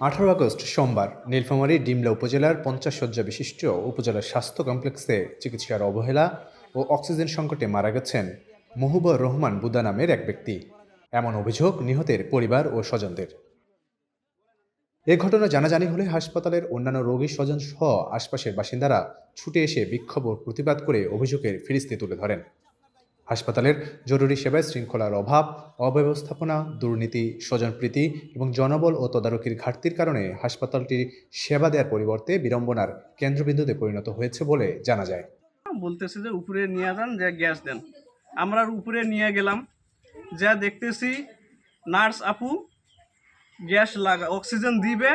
আঠারো আগস্ট সোমবার, নীলফামারী ডিমলা উপজেলার পঞ্চাশ শয্যা বিশিষ্ট উপজেলার স্বাস্থ্য কমপ্লেক্সে চিকিৎসার অবহেলা ও অক্সিজেন সংকটে মারা গেছেন মহুবর রহমান বুদা নামের এক ব্যক্তি। এমন অভিযোগ নিহতের পরিবার ও স্বজনদের। এ ঘটনা জানাজানি হলে হাসপাতালের অন্যান্য রোগী স্বজন সহ আশপাশের বাসিন্দারা ছুটে এসে বিক্ষোভ ও প্রতিবাদ করে অভিযোগের ফিরিস্তি তুলে ধরেন। হাসপাতালের জরুরি সেবায় শৃঙ্খলার অভাব, অব্যবস্থাপনা, দুর্নীতি, স্বজনপ্রীতি এবং জনবল ও তদারকির ঘাটতির কারণে হাসপাতালটির সেবা দেওয়ার পরিবর্তে বিড়ম্বনার কেন্দ্রবিন্দুতে পরিণত হয়েছে বলে জানা যায়। বলতেছে যে উপরে নিয়ে যান, যে গ্যাস দেন। আমরা উপরে নিয়ে গেলাম, যা দেখতেছি, নার্স আপু গ্যাস লাগা, অক্সিজেন দিবে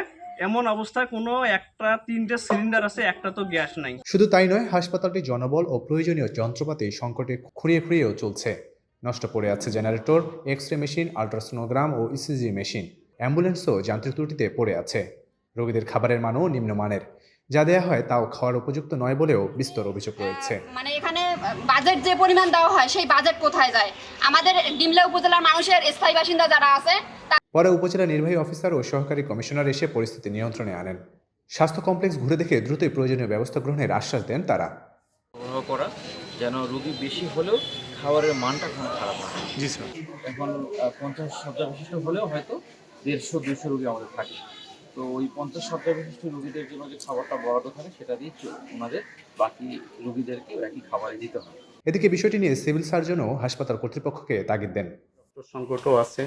এমন অবস্থায় কোনো একটা তিনটে সিলিন্ডার আছে একটা তো গ্যাস নাই। শুধু তাই নয় হাসপাতালটি জনবল ও প্রয়োজনীয় যন্ত্রপাতি সংকটে খুঁড়িয়ে খুঁড়িয়েও চলছে। নষ্ট পড়ে আছে generator X ray machine ultrasonogram ও ইসিজি মেশিন। অ্যাম্বুলেন্সও যান্ত্রিক ত্রুটিতে পড়ে আছে। রোগীদের খাবারের মানও নিম্নমানের। যা দেয়া হয় তাও খাওয়ার উপযুক্ত নয় বলেও বিস্তর অভিযোগ রয়েছে। মানে এখানে বাজেট যে পরিমাণ দেওয়া হয় সেই বাজেট কোথায় যায়? আমাদের ডিমলা উপজেলার মানুষের স্থায়ী বাসিন্দা যারা আছে পরে উপজেলা নির্বাহী অফিসার ও সহকারী কমিশনার এসে পরিস্থিতি নিয়ন্ত্রণে আনেন। স্বাস্থ্য কমপ্লেক্স ঘুরে দেখে দ্রুতই প্রয়োজনীয় ব্যবস্থা গ্রহণের আশ্বাস দেন তারা। করা যেন রুগী বেশি হলেও খাবারের মানটা কোনো খারাপ হয়। জি স্যার। এখন পঞ্চাশ শয্যা বিশিষ্ট হলেও হয়তো দেড়শো দুশো রুগী আমাদের থাকে। তো ওই পঞ্চাশ শয্যা বিশিষ্ট রোগীদের জন্য যে খাবারটা বরাদ্দ থাকে সেটা দিয়ে ওনাদের বাকি রোগীদেরকে একই খাবারই দিতে হয়। এদিকে বিষয়টি নিয়ে সিভিল সার্জনও হাসপাতাল কর্তৃপক্ষকে তাগিদ দেন। সংকটও আছে।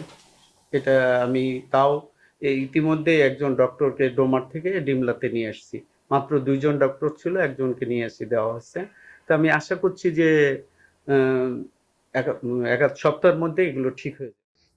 এটা আমি তাও ইতিমধ্যে একজন ডক্টরকে ডোমার থেকে ডিমলাতে নিয়ে আসছি। মাত্র দুইজন ডক্টর ছিল, একজনকে নিয়ে এসে দেওয়া হচ্ছে। তো আমি আশা করছি যে এক- সপ্তাহের মধ্যে এগুলো ঠিক হয়ে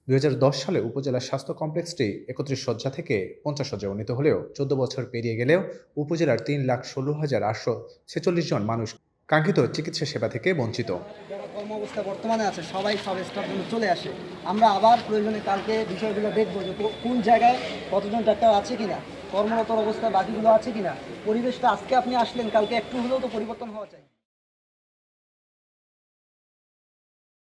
দুই সালে উপজেলার স্বাস্থ্য কমপ্লেক্সটি একত্রিশ শয্যা থেকে পঞ্চাশ শয্যা উন্নীত হলেও চোদ্দ বছর পেরিয়ে গেলেও উপজেলার তিন লাখ ষোলো হাজার আটশো ছেচল্লিশ জন মানুষ কাঙ্ক্ষিত চিকিৎসা সেবা থেকে বঞ্চিত। যারা কর্ম বর্তমানে আছে, সবাই সব স্টাফগুলো চলে আসে। আমরা আবার প্রয়োজনে কালকে বিষয়গুলো দেখব যে কোন জায়গায় কতজন ডাক্তার আছে কিনা, কর্মরত অবস্থায় বাকিগুলো আছে কিনা, পরিবেশটা আজকে আপনি আসলেন, কালকে একটু হলেও তো পরিবর্তন হওয়া চাই।